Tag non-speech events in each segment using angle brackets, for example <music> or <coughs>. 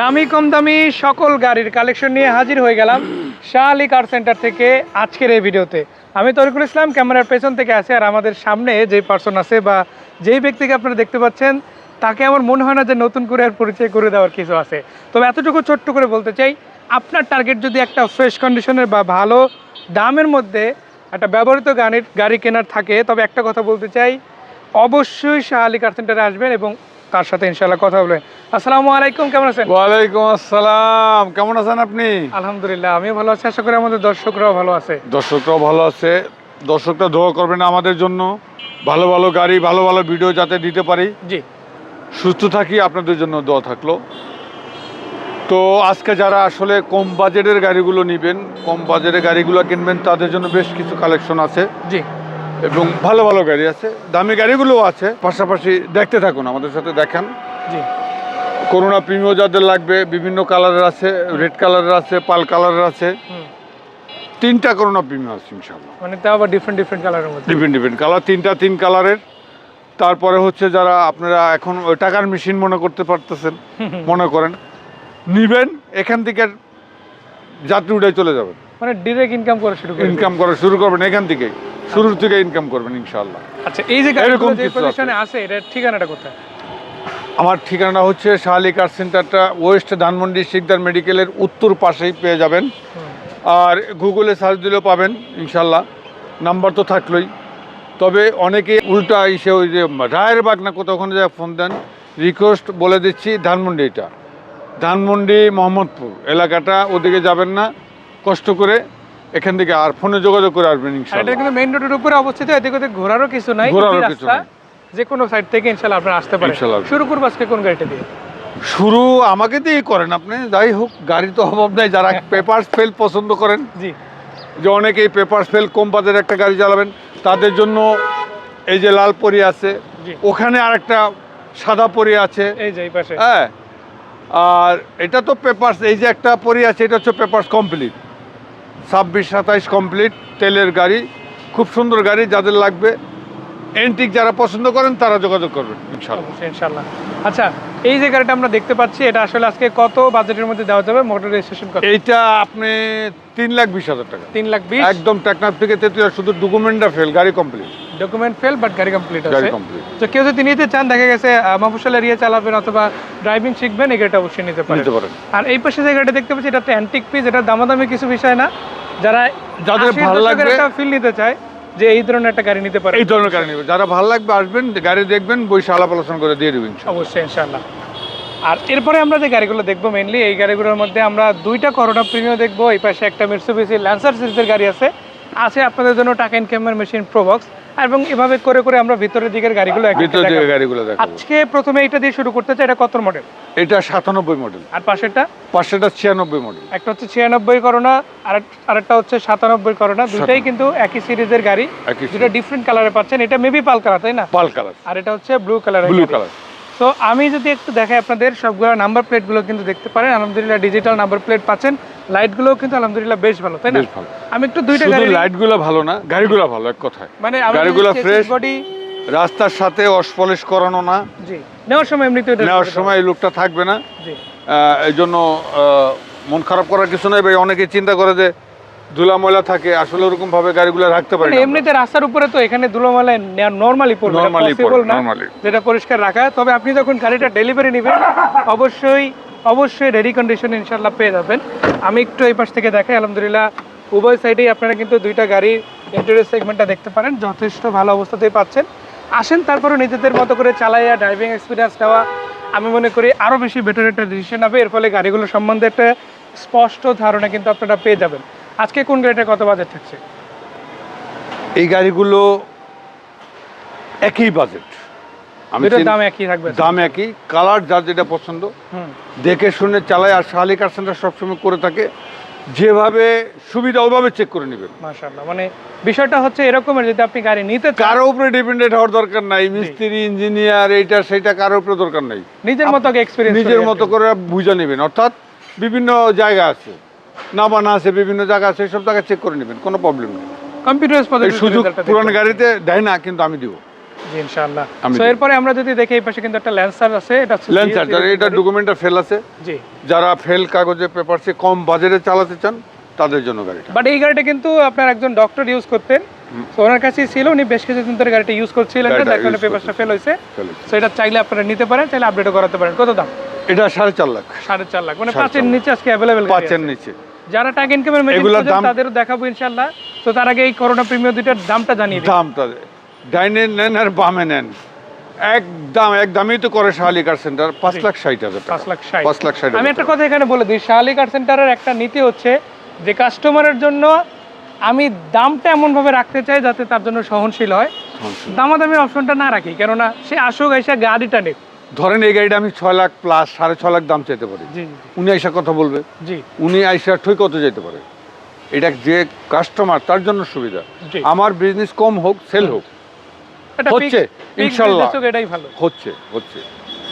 দামি কম দামি সকল গাড়ির কালেকশন নিয়ে হাজির হয়ে গেলাম শাহ আলী কার সেন্টার থেকে আজকের এই ভিডিওতে। আমি তরিকুল ইসলাম, ক্যামেরার পেছন থেকে আছি আর আমাদের সামনে যে পার্সন আছে বা যেই ব্যক্তিকে আপনারা দেখতে পাচ্ছেন, তাকে আমার মনে হয় না যে নতুন করে আর পরিচয় করে দেওয়ার কিছু আছে। তবে এতটুকু ছোট্ট করে বলতে চাই, আপনার টার্গেট যদি একটা ফ্রেশ কন্ডিশনের বা ভালো দামের মধ্যে একটা ব্যবহৃত গাড়ির, গাড়ি কেনার থাকে, তবে একটা কথা বলতে চাই, অবশ্যই শাহ আলী কার সেন্টারে আসবেন এবং তার সাথে ইনশাল্লাহ কথা বলবেন আসসালামু আলাইকুম কেমন আছেন? ওয়ালাইকুম আসসালাম কেমন আছেন আপনি? আলহামদুলিল্লাহ আমিও ভালো আছি আশা করি আমাদের দর্শকরাও ভালো আছে। দর্শকরাও ভালো আছে। দর্শকরা দোয়া করবেন আমাদের জন্য। ভালো ভালো গাড়ি ভালো ভালো ভিডিও যাতে দিতে পারি। জি। সুস্থ থাকি আপনাদের জন্য দোয়া থাকল। তো আজকে যারা আসলে কম বাজেটের গাড়িগুলো নেবেন কম বাজেটের গাড়িগুলো কিনবেন তাদের জন্য বেশ কিছু কালেকশন আছে। জি। এবং ভালো ভালো গাড়ি আছে দামি গাড়িগুলোও আছে। পাশাপাশি দেখতে থাকুন আমাদের সাথে দেখান। জি। করোনা প্রিমিও যাদের লাগবে বিভিন্ন কালারের আছে রেড কালারের আছে পাল কালারের আছে। তিনটা করোনা প্রিমিয়াম আছে ইনশাল্লাহ মানে তাও আবার ডিফারেন্ট ডিফারেন্ট কালারের মধ্যে। ডিফারেন্ট ডিফারেন্ট কালার তিনটা তিন কালারের। তারপরে হচ্ছে যারা আপনারা এখন ওই টাকার মেশিন মনে করতে পারতেছেন মনে করেন নিবেন এখান থেকে যাত্রী উঠে চলে যাবেন। মানে ডিরেক্ট ইনকাম করা শুরু করে ইনকাম করা শুরু করবেন এখান থেকে। শুরুর থেকে ইনকাম করবেন ইনশাল্লাহ আচ্ছা এই যে এরকম। পজিশনে আছে। এটার ঠিকানাটা কোথায়? আমার ঠিকানা হচ্ছে শাহালি কার সেন্টারটা ওয়েস্ট ধানমন্ডি শিকদার মেডিকেলের উত্তর পাশেই পেয়ে যাবেন। আর গুগলে সার্চ দিলেও পাবেন ইনশাল্লাহ নাম্বার তো থাকলোই। তবে অনেকে উল্টা এসে ওই যে রায়ের বাগ না কোথাও ওখানে যা ফোন দেন। রিকোয়েস্ট বলে দিচ্ছি ধানমন্ডি এটা ধানমন্ডি মোহাম্মদপুর। এলাকাটা ওদিকে যাবেন না। কষ্ট করে এখান থেকে আর ফোনে যোগাযোগ করে আসবেন আর এটা ইনশাল্লাহ কিন্তু মেইন রোডের উপরে অবস্থিত এদিকে ঘোরারও কিছু নাই ঘোরারও কিছু নাই। যে কোনো সাইড থেকে ইনশাল্লাহ আপনারা আসতে পারেন। শুরু করব আজকে কোন গাড়িটা দিয়ে? শুরু আমাকে দিয়েই করেন আপনি যাই হোক গাড়ি তো অভাব নাই যারা <laughs> পেপার ফেল পছন্দ করেন জি। যে অনেকেই পেপার ফেল কম বাজেট একটা গাড়ি চালাবেন তাদের জন্য এই যে লাল পরি আছে ওখানে আরেকটা সাদা পরি আছে। এই যে পাশে। হ্যাঁ আর এটা তো পেপারস এই যে একটা পরি আছে এটা হচ্ছে পেপারস কমপ্লিট ছাব্বিশ সাতাইশ কমপ্লিট তেলের গাড়ি খুব সুন্দর গাড়ি যাদের লাগবে। এন্টিক যারা পছন্দ করেন তারা যোগাযোগ করবেন ইনশাল্লাহ ইনশাল্লাহ আচ্ছা এই যে গাড়িটা আমরা দেখতে পাচ্ছি এটা আসলে আজকে কত বাজেটের মধ্যে দেওয়া যাবে? মোটর রেজিস্ট্রেশন কত? এইটা আপনি তিন লাখ বিশ হাজার টাকা। তিন লাখ বিশ? একদম টেকনাফ থেকে তেতুলিয়া শুধু ডকুমেন্টটা ফেল গাড়ি কমপ্লিট। ডকুমেন্ট ফেল বাট গাড়ি কমপ্লিট গাড়ি আছে। কমপ্লিট। তো কেউ যদি নিতে চান দেখা গেছে মাফুসাল এরিয়া চালাবেন অথবা ড্রাইভিং শিখবেন এই গাড়িটা অবশ্যই নিতে পারেন। নিতে পারেন। আর এই পাশে যে গাড়িটা দেখতে পাচ্ছি এটা একটা অ্যান্টিক পিস এটা দামাদামি কিছু বিষয় না। যারা যাদের ভালো লাগবে একটা ফিল নিতে চায় যে এই ধরনের একটা গাড়ি নিতে পারে এই ধরনের গাড়ি নেবে যারা ভালো লাগবে আসবেন গাড়ি দেখবেন বই আলাপ আলোচনা করে দিয়ে দেবেন অবশ্যই ইনশাল্লাহ আর এরপরে আমরা যে গাড়িগুলো দেখব মেইনলি এই গাড়িগুলোর মধ্যে আমরা দুইটা করোনা প্রিমিয়াম দেখব। এই পাশে একটা মিটসুবিসি ল্যান্সার সিরিজের গাড়ি আছে। আছে আপনাদের জন্য টাকা ইনকামের মেশিন প্রোবক্স এবং এভাবে করে করে আমরা ভিতরের দিকের গাড়িগুলো ভিতরের একটা ভিতর দিকে দেখাবো। গাড়িগুলো দেখাবো। আজকে প্রথমে এটা দিয়ে শুরু করতে চাই এটা কত মডেল এটা সাতানব্বই মডেল আর পাশেরটা? পাঁচশোটা ছিয়ানব্বই মডেল একটা হচ্ছে ছিয়ানব্বই করোনা আর আরেকটা হচ্ছে সাতানব্বই করোনা দুটাই কিন্তু একই সিরিজের গাড়ি। দুটো ডিফারেন্ট কালারে পাচ্ছেন। এটা মেবি পাল কালার তাই না? পাল কালার আর এটা হচ্ছে ব্লু কালার ব্লু কালার তো আমি যদি একটু দেখাই আপনাদের সবগুলো নাম্বার প্লেটগুলো কিন্তু দেখতে পারেন। আলহামদুলিল্লাহ ডিজিটাল নাম্বার প্লেট পাচ্ছেন। লাইটগুলোও কিন্তু আলহামদুলিল্লাহ বেশ ভালো তাই না? আমি একটু দুইটা গাড়ি লাইটগুলো ভালো না গাড়িগুলো ভালো এক কথায়। মানে গাড়িগুলো ফ্রেশ বডি রাস্তার সাথে অসপলিশ করানো না। জি নেওয়ার সময় এমনিতে নেওয়ার সময় এই লোকটা থাকবে না। জি। এই জন্য মন খারাপ করার কিছু নেই। ভাই অনেকে চিন্তা করে যে ধুলা ময়লা থাকে আসলে ওরকম ভাবে গাড়িগুলো রাখতে পারি মানে না এমনিতে রাস্তার উপরে তো এখানে ধুলোমালায় নর্মালি পড়বে পড়ে, যেটা পরিষ্কার রাখা। তবে আপনি যখন গাড়িটা ডেলিভারি নেবেন অবশ্যই অবশ্যই রেডি কন্ডিশন ইনশাল্লাহ পেয়ে যাবেন। আমি একটু এই পাশ থেকে দেখাই আলহামদুলিল্লাহ উভয় সাইডেই আপনারা কিন্তু দুইটা গাড়ির ইন্টেরিয়র সেগমেন্টটা দেখতে পারেন যথেষ্ট ভালো অবস্থাতেই পাচ্ছেন। আসেন তারপরে নিজেদের মতো করে চালাইয়া ড্রাইভিং এক্সপিরিয়েন্স নেওয়া আমি মনে করি আরও বেশি বেটার একটা ডিসিশন হবে। এর ফলে গাড়িগুলো সম্বন্ধে একটা স্পষ্ট ধারণা কিন্তু আপনারা পেয়ে যাবেন। আজকে কোন গাড়িটা কত বাজেট থাকছে? এই গাড়িগুলো একই বাজেট আমি দাম একই থাকবে দাম একই কালার যার যেটা পছন্দ। হুম। দেখে শুনে চালায় আর শাহালি কার সবসময় করে থাকে। যেভাবে সুবিধা ওইভাবে চেক করে নেবেন মাশাআল্লাহ মানে বিষয়টা হচ্ছে এরকমের যদি আপনি গাড়ি নিতে কারও উপরে ডিপেন্ডেন্ট হওয়ার দরকার নাই। মিস্ত্রি ইঞ্জিনিয়ার এইটা সেইটা কারোর উপরে দরকার নাই। নিজের মতো এক্সপিরিয়েন্স নিজের মতো করে বুঝে নেবেন। অর্থাৎ বিভিন্ন জায়গা আছে। নামানা আছে বিভিন্ন জায়গা আছে সব জায়গায় চেক করে নেবেন কোনো প্রবলেম নেই। এই সুযোগ পুরান গাড়িতে দেয় না কিন্তু আমি দিব। জি ইনশাআল্লাহ। আমি এরপরে আমরা যদি দেখি এই পাশে কিন্তু একটা ল্যান্সার আছে এটা ল্যান্সার এটা ডকুমেন্টটা ফেল আছে জি। যারা ফেল কাগজে পেপারসে কম বাজারে চালাতে চান তাদের জন্য গাড়িটা। বাট এই গাড়িটা কিন্তু আপনার একজন ডক্টর ইউজ করতেন। ওনার কাছেই ছিল উনি বেশ কিছুদিন ধরে গাড়িটা ইউজ করছিলেন না গাড়িটা যার কারণে পেপারসটা ফেল হয়েছে। এটা চাইলে আপনারা নিতে পারেন চাইলে আপডেটও করাতে পারেন। কত দাম? এটা সাড়ে চার লাখ। সাড়ে চার লাখ। মানে পাঁচের নিচে আজকে অ্যাভেলেবেল পাঁচের নিচে। যারা টাকা ইনকামের মেশিন দাম- তাদেরও দেখাবো ইনশাআল্লাহ। তো তার আগে এই করোনা প্রিমিয়ার দুইটার দামটা জানিয়ে দিই। দামটা ডাইনে নেন আর বামে নেন। এক দাম এক দামই তো করে শাহালি কার সেন্টার পাঁচ লাখ ষাট হাজার টাকা। পাঁচ লাখ ষাট। পাঁচ লাখ ষাট আমি একটা কথা এখানে বলে দিই শাহালি কার সেন্টারের একটা নীতি হচ্ছে যে কাস্টমারের জন্য আমি দামটা এমনভাবে রাখতে চাই যাতে তার জন্য সহনশীল হয়। দামাদামি অপশনটা না রাখি কেননা সে আসুক এসে গাড়িটা নেক। ধরেন এই গাড়িটা আমি ছয় লাখ প্লাস সাড়ে ছ লাখ দাম চাইতে পারি। উনি আইসা কথা বলবে। উনি আইসা ঠই কত যেতে পারে? এটা যে কাস্টমার তার জন্য সুবিধা। আমার বিজনেস কম হোক সেল হোক। হচ্ছে, ইনশাল্লাহ। এটাই ভালো। হচ্ছে হচ্ছে।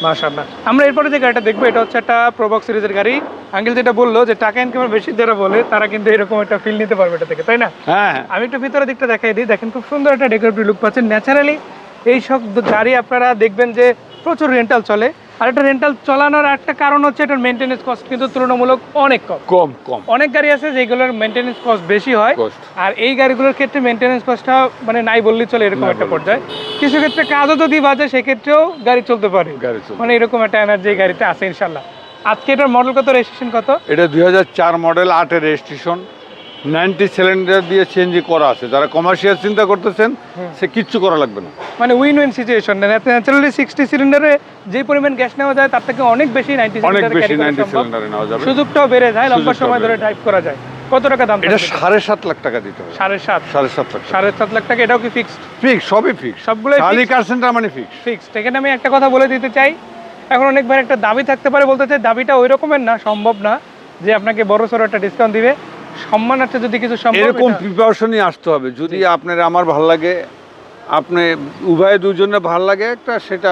মাশাআল্লাহ। আমরা এরপরে যে গাড়িটা দেখব এটা হচ্ছে একটা প্রবক্স সিরিজের গাড়ি। আঙ্কেল যেটা বলল যে টাকা ইনকামের বেশি যারা বলে তারা কিন্তু এরকম একটা ফিল নিতে পারবে এটা থেকে তাই না? হ্যাঁ হ্যাঁ। আমি একটু ভিতরের দিকটা দেখাই দিই। দেখেন খুব সুন্দর একটা ডেকোরেটিভ লুক পাচ্ছেন। ন্যাচারালি এই সব গাড়ি আপনারা দেখবেন যে প্রচুর রেন্টাল চলে। আর একটা রেন্টাল চালানোর একটা কারণ হচ্ছে এটার মেনটেনেন্স কস্ট কিন্তু তুলনামূলক অনেক কম। কম কম। অনেক গাড়ি আছে যেগুলোর মেনটেনেন্স কস্ট বেশি হয়। আর এই গাড়িগুলোর ক্ষেত্রে মেনটেনেন্স কস্টটা মানে নাই বললেই চলে এরকম একটা পর্যায়ে। কিছু ক্ষেত্রে কাজও যদি বাজে সেক্ষেত্রেও গাড়ি চলতে পারে। মানে এরকম একটা এনার্জি এই গাড়িতে আছে ইনশাল্লাহ। আজকে এটার মডেল কত? রেজিস্ট্রেশন কত? এটা দুই হাজার চার মডেল আটের রেজিস্ট্রেশন নাইনটি সিলিন্ডার দিয়ে চেঞ্জ করা আছে। যারা কমার্শিয়াল চিন্তা করতেছেন সে কিচ্ছু করা লাগবে না। মানে win win situation naturally sixty সিলিন্ডারে যে পরিমাণ গ্যাস নেওয়া যায় তার থেকে অনেক বেশি নাইনটি অনেক বেশি নাইনটি সিলিন্ডারে নেওয়া যাবে। সুযোগটাও বেড়ে যায় লম্বা সময় ধরে ড্রাইভ করা যায়। কত টাকা দাম এটা সাড়ে সাত লাখ টাকা দিতে হবে। সাড়ে সাত। সাড়ে সাত লাখ সাড়ে সাত লাখ টাকা এটাও কি ফিক্সড ফিক্স সবই ফিক্স শালি fixed? কার সেন্টার মানে ফিক্স ফিক্সড এখানে আমি একটা কথা বলে দিতে চাই। এখন অনেকবার একটা দাবি থাকতে পারে বলতে চাই দাবিটা ওই রকমের না সম্ভব না যে আপনাকে বড় সড়ো একটা ডিসকাউন্ট দিবে। সম্মানার্থে যদি কিছু এরকম প্রিপারেশনই আসতে হবে। যদি আপনার আমার ভালো লাগে আপনি উভয় দুজনে ভালো লাগে একটা সেটা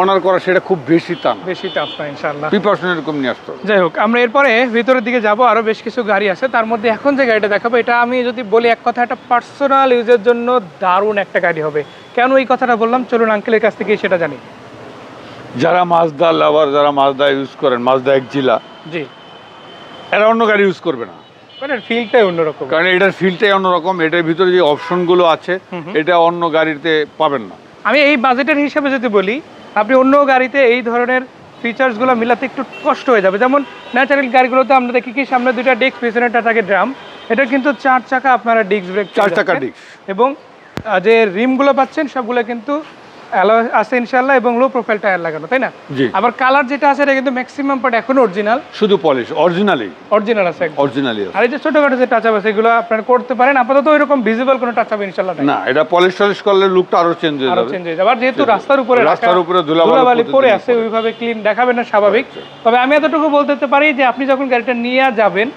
অনার করা সেটা খুব বেশি তা না। বেশি টাফ না ইনশাআল্লাহ। প্রিপারেশন এরকম নিয়ে আসতে যাই হোক আমরা এরপরে ভিতরের দিকে যাব আরও বেশ কিছু গাড়ি আছে। তার মধ্যে এখন যে গাড়িটা দেখাবো এটা আমি যদি বলি এক কথা একটা পার্সোনাল ইউজের জন্য দারুণ একটা গাড়ি হবে। কেন এই কথাটা বললাম? চলুন আঙ্কেলের কাছ থেকে সেটা জানি। যারা মাজদা লাভার যারা মাজদা ইউজ করেন মাজদা এক জিলা জি। এরা অন্য গাড়ি ইউজ করবে না। মানে ফিলটাই অন্যরকম। কারণ এটার ফিল্ডটাই অন্যরকম এটার ভিতরে যে অপশনগুলো আছে এটা অন্য গাড়িতে পাবেন না। আমি এই বাজেটের হিসাবে যদি বলি আপনি অন্য গাড়িতে এই ধরনের ফিচার্সগুলো মিলাতে একটু কষ্ট হয়ে যাবে। যেমন ন্যাচারাল গাড়িগুলোতে আমরা দেখি কি সামনে দুইটা ডেস্ক পিছনেটা থাকে ড্রাম এটা কিন্তু চার চাকা আপনারা ডিস্ক ব্রেক চার চাকা disc। এবং যে রিমগুলো পাচ্ছেন সবগুলো কিন্তু অ্যালয় আছে এবং লো প্রোফাইল টায়ার লাগানো তাই না? আবার কালার যেটা আছে এটা কিন্তু ম্যাক্সিমাম পার্ট এখন অরিজিনাল শুধু পলিশ অরিজিনালি অরিজিনাল আছে অরিজিনালি আর এই যে ছোটখাটো যে আছে এগুলো আপনারা করতে পারেন। আপাতত ওইরকম ভিজিবল কোনো টাচ আপ ইনশাল্লাহ না এটা পলিশ টলিশ করলে লুকটা আরও চেঞ্জ হয়ে আরও যাবে। চেঞ্জ হয়ে যাবে। আর যেহেতু রাস্তার উপরে রাস্তার উপরে ধুলাবালি পড়ে আছে ওইভাবে ক্লিন দেখাবেন না স্বাভাবিক। তবে আমি এতটুকু বলতে পারি যে আপনি যখন গাড়িটা নিয়ে যাবেন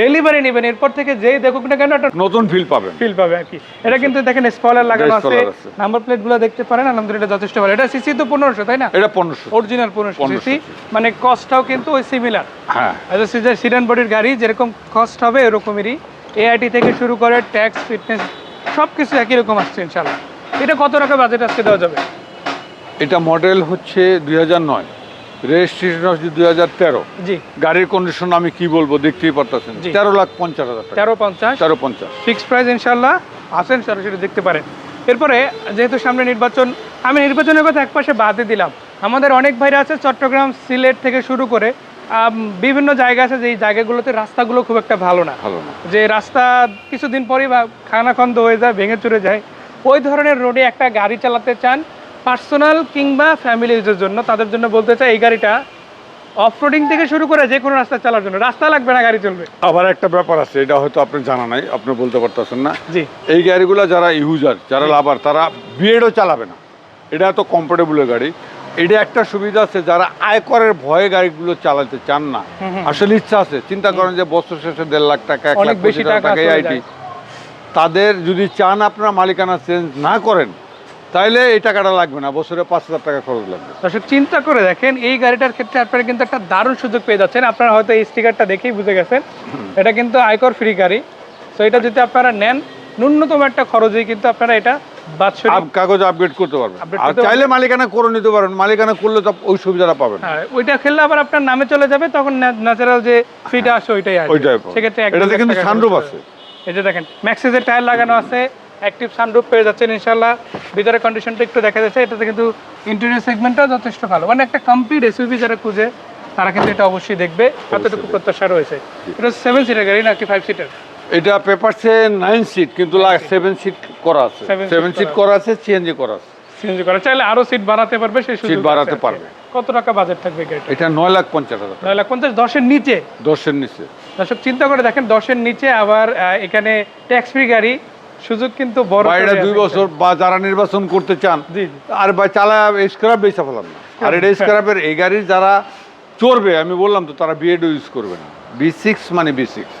ডেলিভারি নেবেন এরপর থেকে যেই দেখুক না কেন একটা নতুন ফিল পাবে ফিল পাবে আর কি। এটা কিন্তু দেখেন স্পয়লার লাগানো আছে। নাম্বার প্লেটগুলো দেখতে পারেন আলহামদুলিল্লাহ যথেষ্ট ভালো। এটা সিসি তো পনেরোশো তাই না? এটা পনেরোশো। অরিজিনাল পনেরোশো 1500 সিসি মানে কস্টটাও কিন্তু ওই সিমিলার হ্যাঁ। সিডান বডির গাড়ি যেরকম কস্ট হবে এরকমেরই। এআইটি থেকে শুরু করে ট্যাক্স ফিটনেস সব কিছু একই রকম আসছে ইনশাল্লাহ এটা কত টাকা বাজেট আজকে দেওয়া যাবে? এটা মডেল হচ্ছে দুই হাজার নয়। রেজিস্ট্রেশন হচ্ছে দুই হাজার তেরো। জি। গাড়ির কন্ডিশন আমি কি বলব দেখতেই পারতেছেন। তেরো লাখ পঞ্চাশ হাজার তেরো পঞ্চাশ? তেরো পঞ্চাশ। ফিক্সড প্রাইস ইনশাল্লাহ আসেন সরাসরি দেখতে পারেন। এরপরে যেহেতু সামনে নির্বাচন আমি নির্বাচনের কথা একপাশে বাদে দিলাম। আমাদের অনেক ভাইরা আছে চট্টগ্রাম সিলেট থেকে শুরু করে বিভিন্ন জায়গা আছে যে এই জায়গাগুলোতে রাস্তাগুলো খুব একটা ভালো না। ভালো না। যে রাস্তা কিছুদিন পরেই বা খানাখন্দ হয়ে যায় ভেঙে চুরে যায়। ওই ধরনের রোডে একটা গাড়ি চালাতে চান পার্সোনাল কিংবা ফ্যামিলি ইউজের জন্য তাদের জন্য বলতে চাই এই গাড়িটা অফ রোডিং থেকে শুরু করে যে কোনো রাস্তা চালার জন্য। রাস্তা লাগবে না গাড়ি চলবে। আবার একটা ব্যাপার আছে এটা হয়তো আপনার জানা নাই আপনি বলতে পারতেছেন না। জি। এই গাড়িগুলো যারা ইউজার যারা লাভার তারা বিএডও চালাবে না। এটা এত কমফোর্টেবল গাড়ি। এটা একটা সুবিধা আছে যারা আয়করের ভয়ে গাড়িগুলো চালাতে চান না। আসলে ইচ্ছা আছে। চিন্তা করেন যে বছর শেষে দেড় লাখ টাকা এক লাখ বেশি টাকা টাকা আইটি তাদের যদি চান আপনারা মালিকানা চেঞ্জ না করেন তাইলে এই টাকাটা লাগবে না বছরে পাঁচ হাজার টাকা খরচ লাগবে। দর্শক চিন্তা করে দেখেন এই গাড়িটার ক্ষেত্রে আপনারা কিন্তু একটা দারুণ সুযোগ পেয়ে যাচ্ছেন। আপনারা হয়তো এই স্টিকারটা দেখেই বুঝে গেছেন এটা কিন্তু আয়কর ফ্রি গাড়ি। তো এটা যদি আপনারা নেন ন্যূনতম একটা খরচেই কিন্তু আপনারা এটা কাগজ আপডেট করতে পারবেন। আর চাইলে মালিকানা করে নিতে পারেন মালিকানা করলে তো ওই সুবিধাটা পাবেন। ওইটা খেললে আবার আপনার নামে চলে যাবে তখন ন্যাচারাল যে ফিটা আসে ওইটাই আসবে। ওইটাই। সেক্ষেত্রে লাখ কিন্তু খরচ আছে। হবে। এই যে দেখেন ম্যাক্সিসের টায়ার লাগানো আছে অ্যাক্টিভ সানরুফ পেয়ে যাচ্ছেন ইনশাল্লাহ ভিতরে কন্ডিশনটা একটু দেখা যাচ্ছে এটাতে কিন্তু ইন্টেরিয়র সেগমেন্টটাও যথেষ্ট ভালো। মানে একটা কমপ্লিট এসইউভি যারা খুঁজে তারা কিন্তু এটা অবশ্যই দেখবে। এতটুকু প্রত্যাশা রয়েছে। এটা সেভেন সিটার গাড়ি নাকি ফাইভ সিটার এটা পেপারসে নাইন সিট কিন্তু সেভেন সিট করা আছে। সেভেন সিট করা। আছে সিএনজি করা আছে। করা। চাইলে আরও সিট বাড়াতে পারবে সেই সুযোগ বাড়াতে। পারবে। কত টাকা বাজেট থাকবে গাড়িটা এটা নয় লাখ পঞ্চাশ হাজার টাকা। নয় লাখ পঞ্চাশ দশের নিচে। দশের নিচে। দর্শক চিন্তা করে দেখেন দশের নিচে আবার এখানে ট্যাক্স ফ্রি গাড়ি। সুযোগ কিন্তু বড় এটা দুই বছর বা যারা নির্বাচন করতে চান আর বা চালা স্ক্রাব বেচা ফেলাম না। আর এটা স্ক্রাবের এই গাড়ির যারা চড়বে আমি বললাম তো তারা বিএডও ইউজ করবে না। বি সিক্স মানে বি সিক্স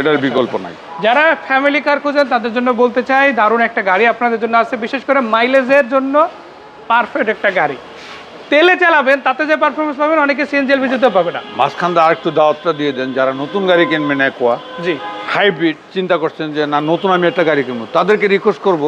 এটার বিকল্প নাই। যারা ফ্যামিলি কার খোঁজেন তাদের জন্য বলতে চাই দারুণ একটা গাড়ি আপনাদের জন্য আছে। বিশেষ করে মাইলেজের জন্য পারফেক্ট একটা গাড়ি। তেলে চালাবেন তাতে যে পারফরমেন্স পাবেন অনেকে সিএনজি বিদ্যুৎ পাবে না। মাঝখান দিয়ে আরেকটু দাওয়াতটা দিয়ে দেন যারা নতুন গাড়ি কিনবেন একোয়া জি। হাইব্রিড চিন্তা করছেন যে না নতুন আমি একটা গাড়ি কিনবো। তাদেরকে রিকোয়েস্ট করব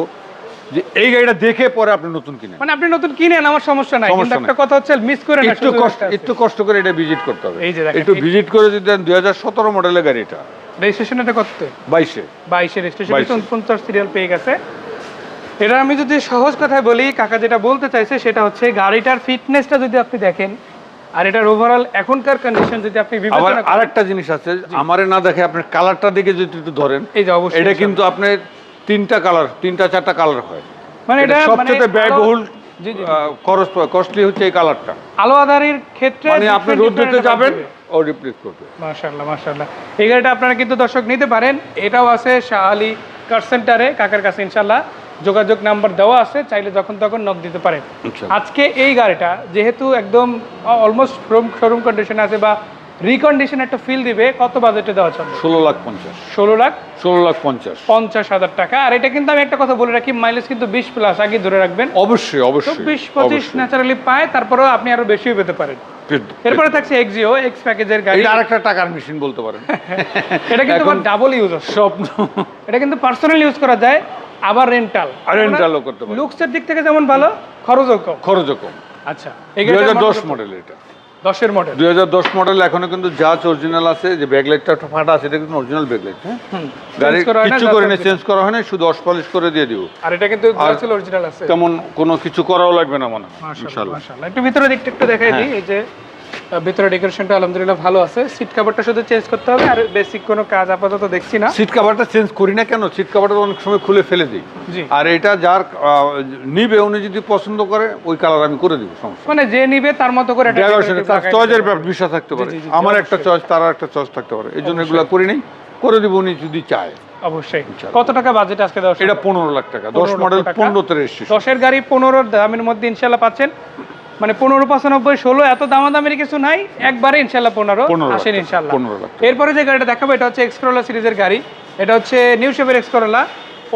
যে এই গাড়িটা দেখে পরে আপনি নতুন কিনেন। মানে আপনি নতুন কিনেন আমার সমস্যা নাই। কিন্তু একটা কথা হচ্ছে মিস করে না একটু কষ্ট একটু কষ্ট করে এটা ভিজিট করতে হবে। এই যে একটু ভিজিট করে যদি দেন দুই হাজার সতেরো মডেলের গাড়িটা। রেজিস্ট্রেশন এটা কত? বাইশে। বাইশের রেজিস্ট্রেশন 22 উনপঞ্চাশ সিরিয়াল পেয়ে গেছে। এটা আমি যদি সহজ কথায় বলি কাকা যেটা বলতে চাইছে সেটা হচ্ছে গাড়িটার ফিটনেসটা যদি আপনি দেখেন আর এটার ওভারঅল এখনকার কন্ডিশন যদি আপনি বিবেচনা করেন আরেকটা জিনিস আছে আমারে না দেখে আপনি কালারটা দেখে যদি একটু ধরেন এই যে অবশ্যই এটা কিন্তু আপনার তিনটা কালার তিনটা চারটা কালার হয়। মানে এটা এটা সবচেয়ে মানে ব্যয়বহুল জি। খরচ কস্টলি হচ্ছে এই কালারটা আলো আধারির ক্ষেত্রে মানে আপনি দিতে যাবেন ও রিপ্লেস করবে। মাশাআল্লাহ মাশাআল্লাহ। এই গাড়িটা আপনারা কিন্তু দর্শক নিতে পারেন। এটাও আছে শাহ আলী কার সেন্টারে কাকার কাছে ইনশাল্লাহ যোগাযোগ নাম্বার দেওয়া আছে চাইলে যখন তখন নক দিতে পারেন। আজকে এই গাড়িটা যেহেতু একদম অলমোস্ট শোরুম কন্ডিশন আছে বা রিকন্ডিশন একটা ফিল দিবে কত বাজেটে দেওয়া চলবে? ষোলো লাখ পঞ্চাশ। ষোলো লাখ? ষোলো লাখ পঞ্চাশ। পঞ্চাশ হাজার টাকা। আর এটা কিন্তু আমি একটা কথা বলে রাখি মাইলেজ কিন্তু বিশ প্লাস আগে ধরে রাখবেন। অবশ্যই অবশ্যই বিশ পঁচিশ ন্যাচারালি পায় তারপরেও আপনি আরও বেশিও পেতে পারেন। এরপরে থাকছে এক্সিও এক্স প্যাকেজের গাড়ি। এটা আরেকটা টাকার মেশিন বলতে পারেন। <laughs> এটা কিন্তু ডাবল ইউজ স্বপ্ন। এটা কিন্তু পার্সোনাল ইউজ করা যায় আবার রেন্টাল rental করতে পারে। লুকসের দিক থেকে যেমন ভালো খরচও কম। খরচও কম। আচ্ছা এই দুই গাড়িটার হাজার দশ model কত? মডেল এটা। দশের মডেল দুই হাজার দশ মডেল এখনও কিন্তু জাজ অরিজিনাল আছে যে ব্যাকলাইটটা একটা ফাটা আছে এটা কিন্তু অরিজিনাল ব্যাকলাইট হ্যাঁ? গাড়ি কিছু করে না চেঞ্জ করা হয় না শুধু অশ পলিশ করে দিয়ে দিব। আর এটা কিন্তু অরিজিনাল আছে। তেমন কোনো কিছু করাও লাগবে না মনে হয় মাশাআল্লাহ ইনশাল্লাহ একটু ভিতরে দিকটা একটু দেখাই দিই এই যে ভিতরে ডেকোরেশনটা আলহামদুলিল্লাহ ভালো আছে। সিট কভারটা শুধু চেঞ্জ করতে হবে আর বেসিক কোনো কাজ আপাতত দেখছি না। সিট কাভারটা চেঞ্জ করি না কেন? সিট কাভারটা অনেক সময় খুলে ফেলে দিই। জি। আর এটা যার নিবে উনি যদি পছন্দ করে ওই কালার আমি করে দিব সমস্যা মানে যে নিবে তার মতো করে ডেকোরেশনে তার চয়েসের বিষয় থাকতে পারে। আমার একটা চয়েস তার একটা চয়েস থাকতে পারে। এই জন্য এগুলো করি নেই। করে দিব উনি যদি চায়। অবশ্যই। কত টাকা বাজেট আজকে দেওয়া এটা পনেরো লাখ টাকা। দশ 15 মডেল। রেজিস্ট্রেশন। দশের গাড়ি পনেরোর দামের মধ্যে ইনশাল্লাহ পাচ্ছেন। মানে পনেরো পঁচানব্বই ষোলো এত দামাদামের কিছু নাই। একবারে ইনশাল্লাহ পনেরো 15 লাখ আসেন ইনশাল্লাহ। 15 লাখ এরপরে যে গাড়িটা দেখাবো এটা হচ্ছে এক্সকরোলা সিরিজের গাড়ি। এটা হচ্ছে নিউ শেপের X Corolla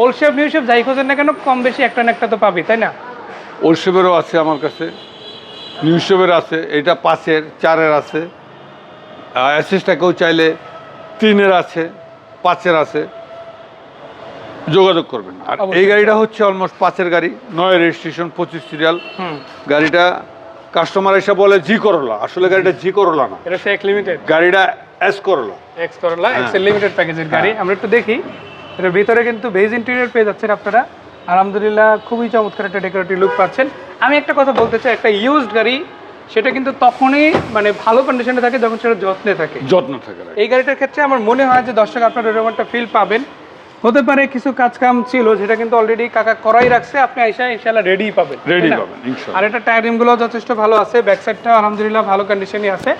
old shape new shape যাই খোঁজেন না কেন কম বেশি একটা না একটা তো পাবি তাই না? ওলসেবেরও আছে আমার কাছে। নিউসেবের আছে এটা পাঁচের চারের আছে। অ্যাসিসটাকেও চাইলে তিনের আছে পাঁচের আছে। যোগাযোগ করবেন। আর এই গাড়িটা হচ্ছে অলমোস্ট পাঁচের গাড়ি নয় রেজিস্ট্রেশন পঁচিশ সিরিয়াল গাড়িটা কাস্টমার এসে বলে জি করলা। আসলে গাড়িটা জি করলা না। এটা এক লিমিটেড গাড়িটা এস করলা। এক্সকরোলা হ্যাঁ। এক্স লিমিটেড প্যাকেজের গাড়ি। আমরা একটু দেখি। এটার ভিতরে কিন্তু বেজ ইন্টেরিয়র পেয়ে যাচ্ছেন আপনারা। আলহামদুলিল্লাহ খুবই চমৎকার একটা ডেকোরেটিভ লুক পাচ্ছেন। আমি একটা কথা বলতে চাই একটা ইউজড গাড়ি সেটা কিন্তু তখনই মানে ভালো কন্ডিশনে থাকে যখন সেটা যত্নে থাকে। যত্ন থাকে এই গাড়িটার ক্ষেত্রে আমার মনে হয় যে দর্শক আপনার এরকম একটা ফিল পাবেন। হতে পারে কিছু কাজ কাম ছিল যেটা কিন্তু অলরেডি কাকা করাই রাখছে আপনি আইসা ইনশাল্লাহ রেডি পাবেন রেডি? পাবেন ইনশাল্লাহ আর এটা টায়ার রিমগুলো যথেষ্ট ভালো আছে ব্যাক সাইডটা আলহামদুলিল্লাহ ভালো কন্ডিশনই আছে।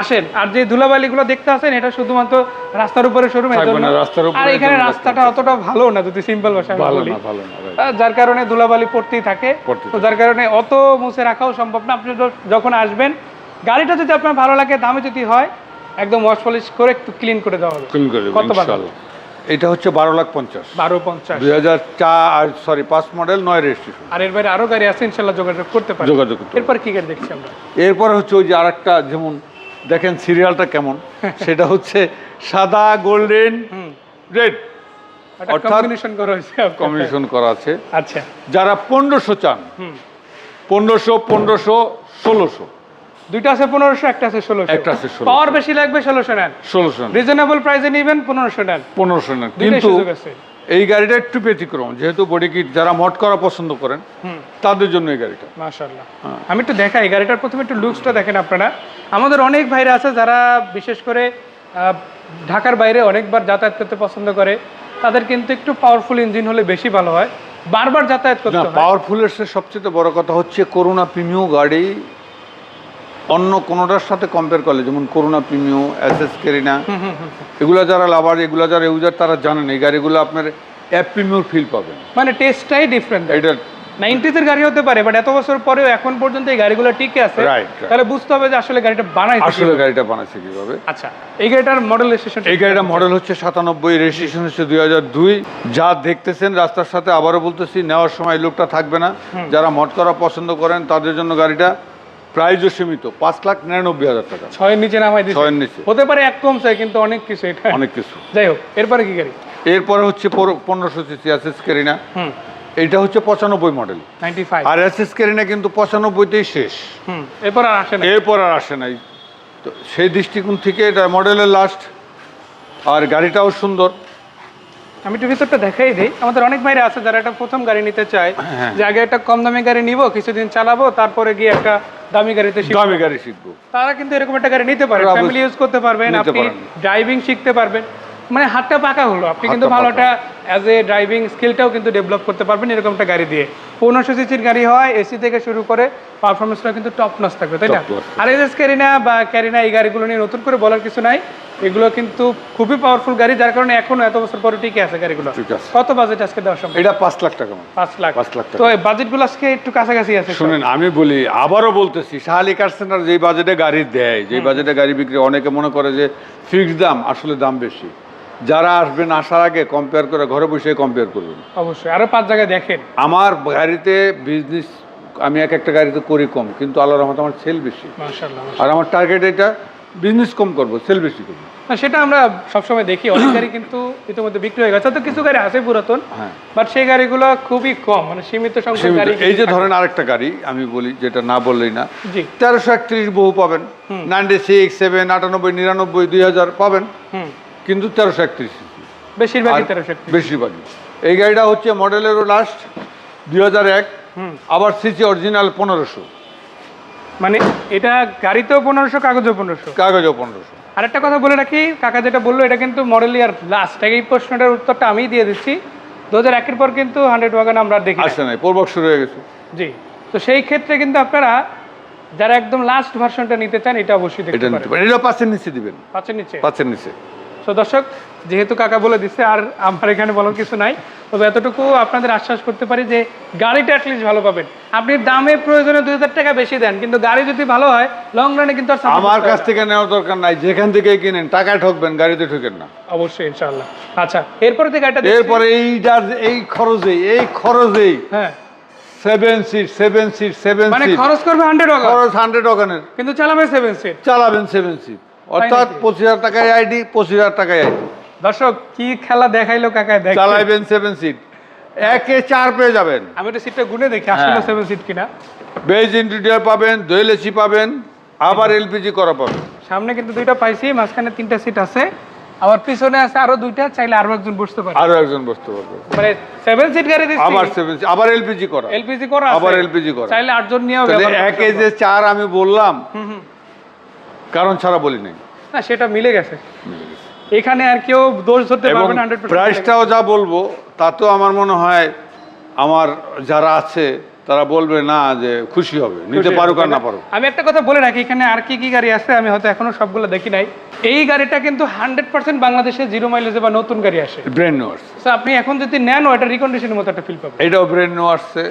আসেন আর যে ধুলাবালিগুলো দেখতে আসেন এটা শুধুমাত্র রাস্তার উপরে শোরুম আর এখানে রাস্তাটা অতটা ভালো না যদি সিম্পল ভাষায় ভালো বলি। না ভালো না যার কারণে ধুলাবালি পড়তেই থাকে। তো যার কারণে অত মুছে রাখাও সম্ভব না। আপনি যখন আসবেন গাড়িটা যদি আপনার ভালো লাগে দামে যদি হয় একদম ওয়াশ পলিশ করে একটু ক্লিন করে দেওয়া হবে। কত বাজে? এটা হচ্ছে বারো লাখ পঞ্চাশ। বারো পঞ্চাশ। দুই হাজার চার সরি পাঁচ মডেল নয় রেজিস্ট্রেশন আর এর বাইরে আরও গাড়ি আছে ইনশাল্লাহ যোগাযোগ করতে পারি যোগাযোগ করতে এরপর কি গাড়ি দেখছি আমরা? এরপরে হচ্ছে ওই যে আরেকটা যেমন দেখেন সিরিয়ালটা কেমন <laughs> সেটা হচ্ছে সাদা গোল্ডেন রেড একটা অর্থাৎ কম্বিনেশন করা হয়েছে কম্বিনেশন করা আছে। আচ্ছা। যারা পনেরোশো চান হুম। পনেরোশো পনেরোশো ষোলোশো দুইটা আছে পনেরোশো একটা আছে ষোলোশো। একটা আছে 1600 পাওয়ার বেশি লাগবে ষোলোশো নেন। ষোলোশো রিজনেবল প্রাইসে নিবেন পনেরোশো নেন। পনেরোশো নেন। কিন্তু এই গাড়িটা একটু ব্যতিক্রম। যেহেতু বডি কিট যারা মট করা পছন্দ করেন তাদের জন্য এই গাড়িটা। মাশাল্লাহ হ্যাঁ। আমি একটু দেখাই গাড়িটার প্রথমে একটু লুকসটা দেখেন আপনারা। আমাদের অনেক ভাইরা আছে যারা বিশেষ করে ঢাকার বাইরে অনেকবার যাতায়াত করতে পছন্দ করে। তাদের কিন্তু একটু পাওয়ারফুল ইঞ্জিন হলে বেশি ভালো হয়। বারবার যাতায়াত করতে পাওয়ারফুলের সবচেয়ে বড় কথা হচ্ছে করোনা প্রিমিও গাড়ি অন্য কোনোটার সাথে কম্পেয়ার করলে যেমন Corona Premio S S Carina. এগুলো যারা লাভার এগুলো যারা ইউজার তারা জানেন এই গাড়িগুলো আপনার অ্যাপ প্রিমিওর ফিল পাবেন মানে টেস্টটাই ডিফারেন্ট এটা নাইনটিজের গাড়ি হতে পারে বাট এত বছর পরেও এখন পর্যন্ত এই গাড়িগুলো টিকে আছে. তাহলে বুঝতে হবে যে আসলে গাড়িটা বানাই আসলে। গাড়িটা বানাচ্ছে কীভাবে। আচ্ছা এই গাড়িটার মডেল স্টেশন এই গাড়িটা মডেল হচ্ছে সাতানব্বই রেজিস্ট্রেশন হচ্ছে দুই হাজার দুই। যা দেখতেছেন রাস্তার সাথে আবারও বলতেছি নেওয়ার সময় লোকটা থাকবে না। যারা মট করা পছন্দ করেন তাদের জন্য গাড়িটা প্রাইজও সীমিত পাঁচ লাখ নিরানব্বই হাজার টাকা। ছয়ের নিচে নামাই দিচ্ছে ছয়ের নিচে। হতে পারে এক কম চাই কিন্তু অনেক কিছু এটা। অনেক কিছু। যাই হোক এরপরে কি গাড়ি? এরপরে হচ্ছে পনেরোশো সিসি এসএস কেরিনা হুম। এইটা হচ্ছে পঁচানব্বই মডেল আর এসএস কেরিনা কিন্তু পঁচানব্বইতেই শেষ। হুম এরপর আর আসে না এরপর আর আসে নাই। তো সেই দৃষ্টিকোণ থেকে এটা মডেলের লাস্ট আর গাড়িটাও সুন্দর। আমি একটু ভিতরটা দেখাই দিই। আমাদের অনেক ভাইরা আছে যারা একটা প্রথম গাড়ি নিতে চায় হ্যাঁ। যে আগে একটা কম দামি গাড়ি নিব কিছুদিন চালাবো তারপরে গিয়ে একটা দামি গাড়িতে দামি গাড়ি শিখব। তারা কিন্তু এরকম একটা গাড়ি নিতে অবশ্যই ফ্যামিলি ইউজ করতে পারবেন আপনি ড্রাইভিং শিখতে পারবেন। মানে হাতটা পাকা হলো। আপনি কিন্তু ভালো একটা অ্যাজ এ ড্রাইভিং স্কিলটাও কিন্তু ডেভেলপ করতে পারবেন এরকম একটা গাড়ি দিয়ে। পনেরোশো সিসির গাড়ি হয় এসি থেকে শুরু করে পারফরমেন্সটা কিন্তু টপ নস থাকবে তাই না। আর এস ক্যারিনা বা ক্যারিনা এই গাড়িগুলো নিয়ে নতুন করে বলার কিছু নাই। এগুলো কিন্তু খুবই পাওয়ারফুল গাড়ি যার কারণে এখনও এত বছর পরে টিকে আছে গাড়িগুলো। কত বাজেট আজকে দেওয়া সম্ভব? এটা পাঁচ লাখ টাকা। পাঁচ লাখ। পাঁচ লাখ তো এই বাজেটগুলো আজকে একটু কাছাকাছি আছে। শুনেন আমি বলি আবারও বলতেছি শাহালি কার সেন্টার যেই বাজেটে গাড়ি দেয় যেই বাজেটে গাড়ি বিক্রি অনেকে মনে করে যে ফিক্স দাম আসলে দাম বেশি। যারা আসবেন আসার আগে কম্পেয়ার করে ঘরে বসে কম্পেয়ার করবেন। অবশ্যই আরও পাঁচ জায়গায় দেখেন। আমার গাড়িতে বিজনেস আমি এক একটা গাড়িতে করি কম কিন্তু আল্লাহ রহমত আমার সেল বেশি। মাশাআল্লাহ আর আমার টার্গেট এটা বিজনেস কম করব সেল বেশি করব। না সেটা আমরা সবসময় দেখি। অনেক <coughs> গাড়ি কিন্তু ইতিমধ্যে বিক্রি হয়ে গেছে। তো কিছু গাড়ি আছে পুরাতন হ্যাঁ। বাট সেই গাড়িগুলো খুবই কম মানে সীমিত সংখ্যক গাড়ি এই যে ধরেন আরেকটা গাড়ি আমি বলি যেটা না বললেই না। তেরোশো একত্রিশ বহু পাবেন। নাইনটি সিক্স সেভেন আটানব্বই নিরানব্বই দুই হাজার পাবেন। কিন্তু তেরোশো একত্রিশ বেশিরভাগই তেরোশো বেশিরভাগই। এই গাড়িটা হচ্ছে মডেলেরও লাস্ট দুই হাজার এক। আবার সিসি অরিজিনাল পনেরোশো। মানে এটা গাড়িতেও পনেরোশো কাগজেও পনেরোশো। কাগজও পনেরোশো। আরেকটা কথা বলে রাখি কাকা যেটা বলল এটা কিন্তু মডেল ইয়ার লাস্ট এই প্রশ্নটার উত্তরটা আমি দিয়ে দিচ্ছি। দু হাজার একের পর কিন্তু হান্ড্রেড ওয়াগান আমরা দেখি। আসে নাই পূর্বক শুরু হয়ে গেছে। জি তো সেই ক্ষেত্রে কিন্তু আপনারা যারা একদম লাস্ট ভার্সনটা নিতে চান এটা অবশ্যই দেখতে পারেন। এটা পাঁচের নিচে দিবেন। পাচ্ছেন নিচে? পাঁচের নিচে। তো দর্শক যেহেতু কাকা বলে দিচ্ছে আর আমার এখানে বলার কিছু নাই তবে এতটুকু আপনাদের আশ্বাস করতে পারি যে গাড়িটা অ্যাটলিস্ট ভালো পাবেন। আপনি দামে প্রয়োজনে দুই হাজার টাকা বেশি দেন কিন্তু গাড়ি যদি ভালো হয় লং রানে কিন্তু আর আমার কাছ থেকে নেওয়ার দরকার নাই যেখান থেকে কিনেন টাকা ঠকবেন গাড়িতে ঠকেন না। অবশ্যই ইনশাআল্লাহ। আচ্ছা এরপরে যে গাড়িটা দেখছি- এরপরে এইটার এই খরচে এই খরচেই হ্যাঁ। Seven seat seven seat seven মানে খরচ করবে হান্ড্রেড টাকা খরচ হান্ড্রেড কিন্তু চালাবে সেভেন সিট চালাবেন সেভেন সিট অর্থাৎ পঁচিশ হাজার টাকায় আইডি পঁচিশ হাজার টাকায় আইডি। দর্শক কি খেলা দেখাইলো কাকায়? দেখ চালাইবেন সেভেন সিট একে চার পেয়ে যাবেন। আমি একটা সিটটা গুনে দেখি আসলে হ্যাঁ। সেভেন সিট কিনা। বেজ ইন্টেরিয়ার পাবেন দোয়েল এসি পাবেন আবার এলপিজি করা পাবেন। সামনে কিন্তু দুইটা পাইছি মাঝখানে তিনটা সিট আছে। আবার পিছনে আছে আরও দুইটা চাইলে আরও একজন বসতে পারে। আরও একজন বসতে পারবে। মানে সেভেন সিট গাড়ি দিচ্ছি। আবার সেভেন সিট আবার এলপিজি করা। এলপিজি করা আছে। আবার এলপিজি করা। চাইলে আটজন নিয়েও তাহলে ব্যবহার একে যে চার আমি বললাম হুম, হুম। কারণ ছাড়া বলি নাই। না সেটা মিলে গেছে। এখানে আর কেউ দোষ ধরতে পারবে না প্রাইসটাও যা বলব তাতেও আমার মনে হয় আমার যারা আছে তারা বলবে না যে খুশি হবে নিতে পারুক আর না পারুক। আমি একটা কথা বলে রাখি এখানে আর কি কি গাড়ি আছে আমি হয়তো এখনও সবগুলো দেখি নাই। এই গাড়িটা কিন্তু হান্ড্রেড পার্সেন্ট বাংলাদেশে জিরো মাইলেজে বা নতুন গাড়ি আসে। ব্রেন নিউ আসছে। তো আপনি এখন যদি নেন ওটা রিকন্ডিশনের মতো একটা ফিল পাবেন। এটাও ব্রেন নিউ আসছে।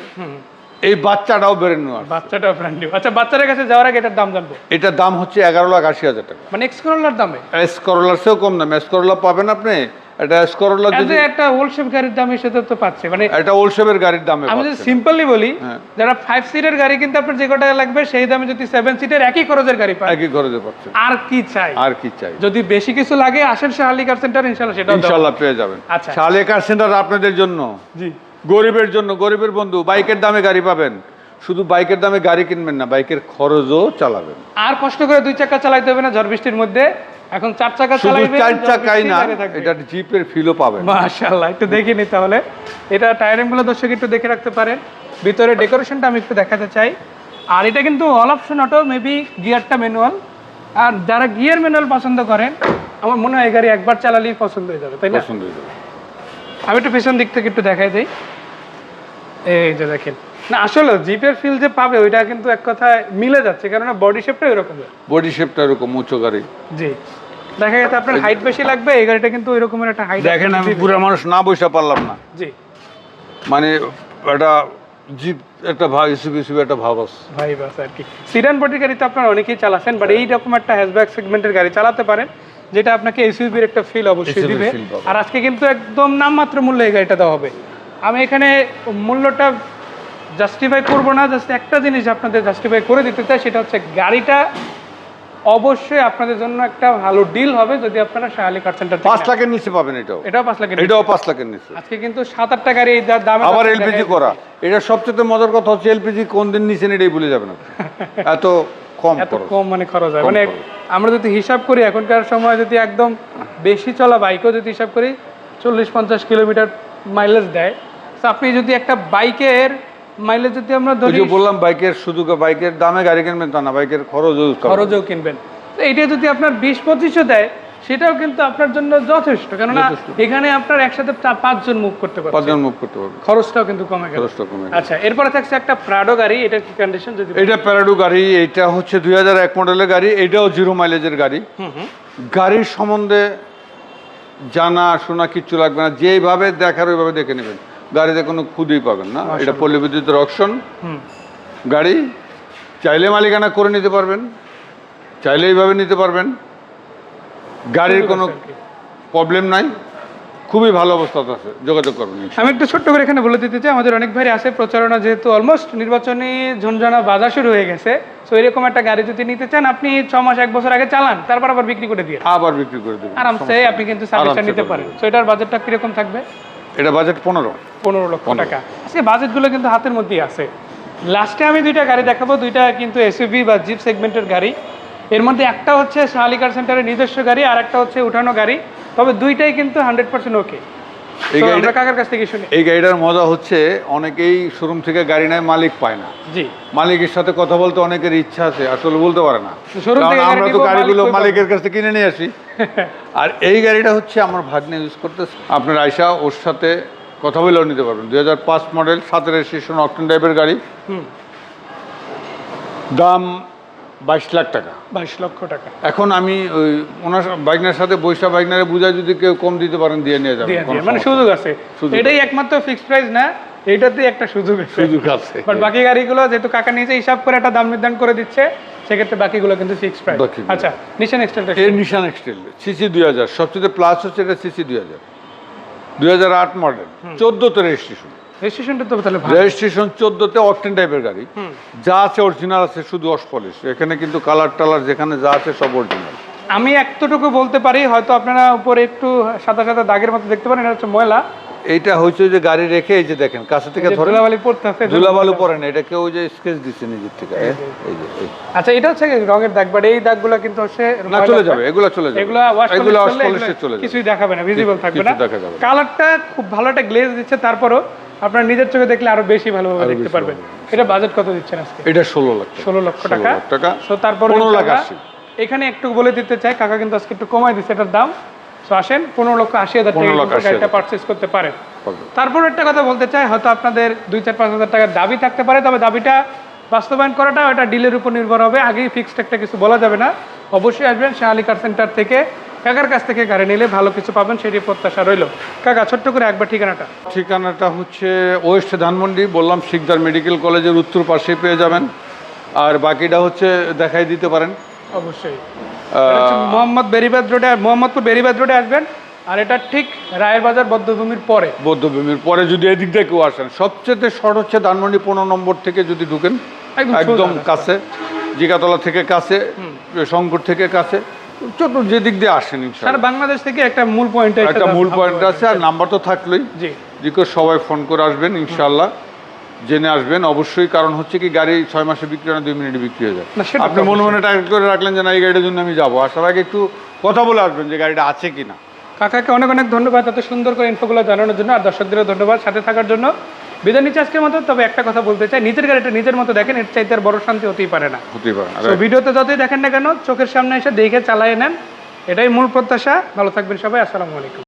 এই বাচ্চাটাও ব্রেন নিউ আসছে বাচ্চাটা ব্র্যান্ড নিউ আচ্ছা বাচ্চাদের কাছে যাওয়ার আগে এটার দাম জানব? এটার দাম হচ্ছে এগারো লাখ আশি হাজার টাকা। মানে এক্স করোলার দামে? এস করোলার চেয়েও কম দাম। এস করোলা পাবেন আপনি? এটা যদি একটা গাড়ির দাম হিসেবে তো পাচ্ছে। মানে এটা গাড়ির দামে আমি যদি সিম্পলি বলি হ্যাঁ। যারা ফাইভ সিটের গাড়ি কিন্তু আপনার যে কটা লাগবে সেই দামে যদি সেভেন সিটের একই খরচের গাড়ি পায় একই খরচে পাচ্ছেন আর কি চাই? আর কি চাই? যদি বেশি কিছু লাগে আসেন শাহালি কার সেন্টার ইনশাল্লাহ দেওয়া ইনশাল্লাহ পেয়ে যাবেন। আচ্ছা। শালে কার সেন্টার আপনাদের জন্য। জি। গরিবের জন্য গরিবের বন্ধু বাইকের দামে গাড়ি পাবেন। শুধু বাইকের দামে গাড়ি কিনবেন না বাইকের খরচও চালাবেন। আর কষ্ট করে দুই চাকা চালাইতে হবে না ঝড় বৃষ্টির মধ্যে। এখন চার চাকা শুধু চালাইবে চার চাকাই না এটা জিপের ফিলও পাবেন। মাশাআল্লাহ একটু দেখে তাহলে এটা টায়ারিংগুলো দর্শক একটু দেখে রাখতে পারেন। ভিতরে ডেকোরেশনটা আমি একটু দেখাতে চাই। আর এটা কিন্তু অল অপশন অটো মেবি গিয়ারটা ম্যানুয়াল আর যারা গিয়ার ম্যানুয়াল পছন্দ করেন আমার মনে হয় গাড়ি একবার চালালেই পছন্দ হয়ে যাবে তাই না? পছন্দ হয়ে যাবে। আমি একটু পেছন দিক থেকে একটু দেখাই দিই। এই যে দেখেন। না আসলে জিপের ফিল যে পাবে ওইটা কিন্তু এক কথায় মিলে যাচ্ছে কেননা বডি শেপটা এরকম। বডি শেপটা এরকম উঁচু গাড়ি। জি। দেখা গেছে আপনার হাইট বেশি লাগবে এই গাড়িটা কিন্তু ওই রকমের একটা হাইট দেখেন আমি পুরো মানুষ না বসে পারলাম না। জি। মানে একটা জিপ একটা ভাব ইসুবি ইসুবি একটা ভাব আছে ভাই বাস আর কি। সিডান বডির গাড়ি তো আপনারা অনেকেই চালাচ্ছেন বাট এই রকম একটা হ্যাশব্যাক সেগমেন্টের গাড়ি চালাতে পারেন। যেটা আপনাকে এসইউভির একটা ফিল অবশ্যই দিবে। আর আজকে কিন্তু একদম নামমাত্র মূল্যে এই গাড়িটা দেওয়া হবে। আমি এখানে মূল্যটা জাস্টিফাই করব না জাস্ট একটা জিনিস আপনাদের জাস্টিফাই করে দিতে চাই সেটা হচ্ছে গাড়িটা অবশ্যই আপনাদের জন্য একটা ভালো ডিল হবে যদি আপনারা শাহালি কার সেন্টার পাঁচ লাখের নিচে পাবেন এটাও। এটাও পাঁচ লাখের এটাও পাঁচ লাখের নিচে। আজকে কিন্তু সাত আটটা গাড়ি এই দামে আবার এলপিজি করা। এটা সবচেয়ে মজার কথা হচ্ছে এলপিজি কোন দিন নিচে এটাই ভুলে যাবেন। <laughs> এত কম এত কম মানে খরচ হয়। মানে আমরা যদি হিসাব করি এখনকার সময় যদি একদম বেশি চলা বাইকও যদি হিসাব করি চল্লিশ পঞ্চাশ কিলোমিটার মাইলেজ দেয়। তো আপনি যদি একটা বাইকের মাইলেজ যদি আমরা ধরি বললাম বাইকের শুধু বাইকের দামে গাড়ি কিনবেন তা না বাইকের খরচও খরচও কিনবেন। তো এইটা যদি আপনার বিশ পঁচিশও দেয় সেটাও কিন্তু আপনার জন্য যথেষ্ট। কেননা এখানে আপনার একসাথে পাঁচজন মুভ করতে পারবে পাঁচজন মুভ করতে পারবে। খরচটাও কিন্তু কমে গেল। খরচটা কমে আচ্ছা এরপরে থাকছে একটা প্রাডো গাড়ি এটা কি কন্ডিশন যদি এটা প্যারাডু গাড়ি এটা হচ্ছে দুই হাজার এক মডেলের গাড়ি এটাও জিরো মাইলেজের গাড়ি। গাড়ির সম্বন্ধে জানা শোনা কিচ্ছু লাগবে না। যেভাবে দেখার ওইভাবে দেখে নেবেন। গাড়িতে কোনো খুদই পাবেন না। এটা পল্লী বিদ্যুতের অপশন গাড়ি চাইলে মালিকানা করে নিতে পারবেন। চাইলে এইভাবে নিতে পারবেন। গাড়ির কোনো প্রবলেম নাই। খুবই ভালো অবস্থাতে আছে। যোগাযোগ করবেন আমি একটু ছোট্ট করে এখানে বলে দিতে চাই আমাদের অনেক ভাই আছে প্রচারণা যেহেতু অলমোস্ট নির্বাচনী ঝঞ্ঝনা বাজার শুরু হয়ে গেছে তো এরকম একটা গাড়ি যদি নিতে চান আপনি ছ মাস এক বছর আগে চালান তারপর আবার বিক্রি করে দিয়ে আবার বিক্রি করে দেবেন আরামসে আপনি কিন্তু সার্ভিসটা নিতে পারেন। তো এটার বাজেটটা কীরকম থাকবে? এটা বাজেট পনেরো। পনেরো লক্ষ টাকা। আজকে বাজেটগুলো কিন্তু হাতের মধ্যেই আছে। লাস্টে আমি দুইটা গাড়ি দেখাবো দুইটা কিন্তু এসইউভি বা জিপ সেগমেন্টের গাড়ি। এর মধ্যে একটা হচ্ছে শাহালিকার সেন্টারের নিজস্ব গাড়ি আর একটা হচ্ছে উঠানো গাড়ি। তবে দুইটাই কিন্তু হান্ড্রেড পার্সেন্ট ওকে এই গাড়িটা কাকার কাছ থেকে শুনি। এই গাড়িটার মজা হচ্ছে অনেকেই শোরুম থেকে গাড়ি নেয় মালিক পায় না। জি। মালিকের সাথে কথা বলতে অনেকের ইচ্ছা আছে আসলে বলতে পারে না। আমরা তো গাড়িগুলো মালিকের কাছ থেকে কিনে নিয়ে আসি। <laughs> আর এই গাড়িটা হচ্ছে আমার ভাগ্নে ইউজ করতে আপনার আয়সা ওর সাথে কথা বলেও নিতে পারবেন। দুই হাজার পাঁচ মডেল সাতের স্টেশন অকটেন টাইপের গাড়ি। হুম। দাম বাইশ লাখ টাকা। বাইশ লক্ষ টাকা। এখন আমি ওই ওনার বাইকনার সাথে বৈশা বাইকনারে বুঝায় যদি কেউ কম দিতে পারেন দিয়ে নিয়ে দিয়ে মানে সুযোগ আছে। এটাই একমাত্র ফিক্সড প্রাইস না এইটাতে একটা সুযোগ সুযোগ আছে। বাট বাকি গাড়িগুলো যেহেতু কাকা নিজে হিসাব করে একটা দাম নির্ধারণ করে দিচ্ছে সেক্ষেত্রে বাকিগুলো কিন্তু ফিক্সড প্রাইস আচ্ছা নিশান এক্সটেলটা এর নিশান এক্সটেল সিসি দুই হাজার। সবচেয়ে প্লাস হচ্ছে এটা সিসি দুই হাজার। দুই হাজার আট মডেল চোদ্দোতে রেজিস্ট্রেশন রেজিস্ট্রেশনটা তো তাহলে রেজিস্ট্রেশন চোদ্দোতে অকটেন টাইপের গাড়ি। যা আছে অরিজিনাল আছে শুধু অসপলিশ এখানে কিন্তু কালার টালার যেখানে যা আছে সব অরিজিনাল আমি এতটুকু বলতে পারি হয়তো আপনারা উপরে একটু সাদা সাদা দাগের মতো দেখতে পারেন এটা হচ্ছে ময়লা। এইটা হচ্ছে যে গাড়ি রেখে এই যে দেখেন কাছে থেকে ধরে ধুলাবালি পড়তে আছে ধুলাবালু পরে না এটা কেউ যে স্কেচ দিচ্ছে নিজের থেকে এই যে আচ্ছা এটা হচ্ছে রঙের দাগ বাট এই দাগগুলো কিন্তু হচ্ছে না চলে যাবে এগুলো চলে যাবে। এগুলো ওয়াশ এগুলো করলে অসপলিশে চলে যাবে। কিছুই দেখাবে না ভিজিবল থাকবে না। দেখা যাবে কালারটা খুব ভালো একটা গ্লেজ দিচ্ছে তারপরও আপনার নিজের চোখে দেখলে আরও বেশি ভালোভাবে দেখতে পারবেন। এটা বাজেট কত দিচ্ছেন আজকে? এটা ষোলো লাখ টাকা। ষোলো লক্ষ 16 টাকা টাকা। সো তারপর পনেরো লাখ আশি। এখানে একটু বলে দিতে চাই কাকা কিন্তু আজকে একটু কমাই দিচ্ছে এটার দাম তো আসেন পনেরো লক্ষ আশি হাজার টাকা 15 লক্ষ কিন্তু 80 গাড়িটা হাজার। পারচেস করতে পারেন। তারপর একটা কথা বলতে চাই হয়তো আপনাদের দুই চার পাঁচ হাজার টাকার দাবি থাকতে পারে তবে দাবিটা বাস্তবায়ন করাটা ওটা ডিলের উপর নির্ভর হবে। আগেই ফিক্সড একটা কিছু বলা যাবে না। অবশ্যই আসবেন শাহালি কার সেন্টার থেকে। কাকার কাছ থেকে গাড়ি নিলে ভালো কিছু পাবেন সেটি প্রত্যাশা রইল। কাকা ছোট্ট করে একবার ঠিকানাটা। ঠিকানাটা হচ্ছে ওয়েস্ট ধানমন্ডি বললাম শিকদার মেডিকেল কলেজের উত্তর পাশে পেয়ে যাবেন। আর বাকিটা হচ্ছে দেখাই দিতে পারেন। অবশ্যই। মোহাম্মদ বেরিবাদ রোডে মোহাম্মদপুর বেরিবাদ রোডে আসবেন আর এটা ঠিক রায়ের বাজার বদ্ধভূমির পরে। বৌদ্ধভূমির পরে যদি এদিক দিয়ে কেউ আসেন সবচেয়ে শর্ট হচ্ছে ধানমন্ডি পনেরো নম্বর থেকে যদি ঢুকেন একদম কাছে জিগাতলা থেকে কাছে শঙ্কর থেকে কাছে ছোট যেদিক দিয়ে আসেন সারা বাংলাদেশ থেকে একটা মূল পয়েন্ট একটা মূল পয়েন্ট আছে আর নাম্বার তো থাকলোই। জি। সবাই ফোন করে আসবেন ইনশাল্লাহ জেনে আসবেন অবশ্যই কারণ হচ্ছে কি গাড়ি ছয় মাসে বিক্রি হয় না দুই মিনিটে বিক্রি হয়ে যায়। না, আপনি মনে মনে টার্গেট করে রাখলেন যে না এই গাড়িটার জন্য আমি যাব। আসার আগে একটু কথা বলে আসবেন যে গাড়িটা আছে কি না কাকাকে অনেক অনেক ধন্যবাদ এত সুন্দর করে ইনফোগুলো জানানোর জন্য আর দর্শকদেরও ধন্যবাদ সাথে থাকার জন্য। বিদায় নিচ্ছে আজকের মতো তবে একটা কথা বলতে চাই নিজের গাড়িটা নিজের মতো দেখেন এর চাইতে আর বড় শান্তি হতেই পারে না। হতেই পারে তো ভিডিওতে যতই দেখেন না কেন চোখের সামনে এসে দেখে চালায় নেন এটাই মূল প্রত্যাশা। ভালো থাকবেন সবাই আসসালামু আলাইকুম।